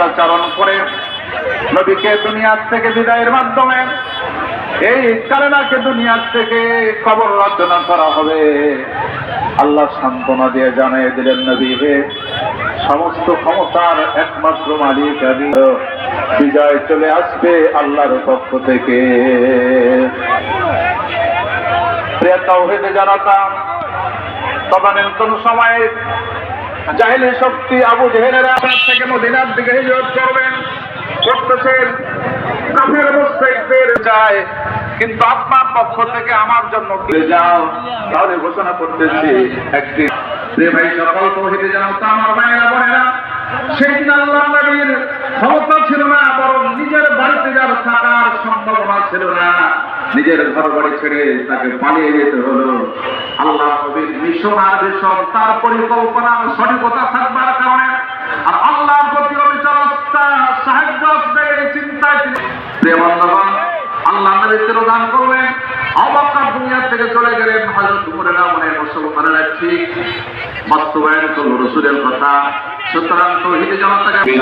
পদচারণ করে নবীকে দুনিয়ার থেকে বিদায়ের মাধ্যমে এই কালেমাকে দুনিয়ার থেকে কবর রচনা করা হবে। আল্লাহ সান্ত্বনা দিয়ে জানিয়ে দিলেন নবী হে, সমস্ত ক্ষমতার একমাত্র মালিক বিজয় চলে আসবে আল্লাহর পক্ষ থেকে। প্রিয় তাওহীদে জনতা তদানীন্তন সময়ে জাহিলি শক্তি আবু জেহেলেরা আপনার থেকে মদিনার দিকে হিজরত করবেন। করতেছেন কাফের মুশরিকদের যায়, কিন্তু আপনার পক্ষ থেকে আমার জন্য ফিরে যাও, তাহলে ঘোষণা করতেছি একটি। রে ভাই সকল তৌহিদে জনতা আমার ভাইয়েরা বোনেরা সেই দিন আল্লাহ নবীর ক্ষমতা ছিল না, বরং নিজের বাড়িতে যার থাকার সম্ভাবনা ছিল না। নিজের ঘর বাড়ি ছেড়ে তাকে পালিয়ে যেতে হলো। আল্লাহ নবীর মিশন আর ভীষণ তার পরিকল্পনার সঠিকতা থাকবার কারণে আর আল্লাহর প্রতি সাহায্য আসবে এই চিন্তায় আল্লাহ করবেন অবাক্কার দুনিয়া থেকে চলে গেলেন মনে বাস্তবায়ন করল রসুলের কথা। সুতরাং তৌহিদে জনতাকে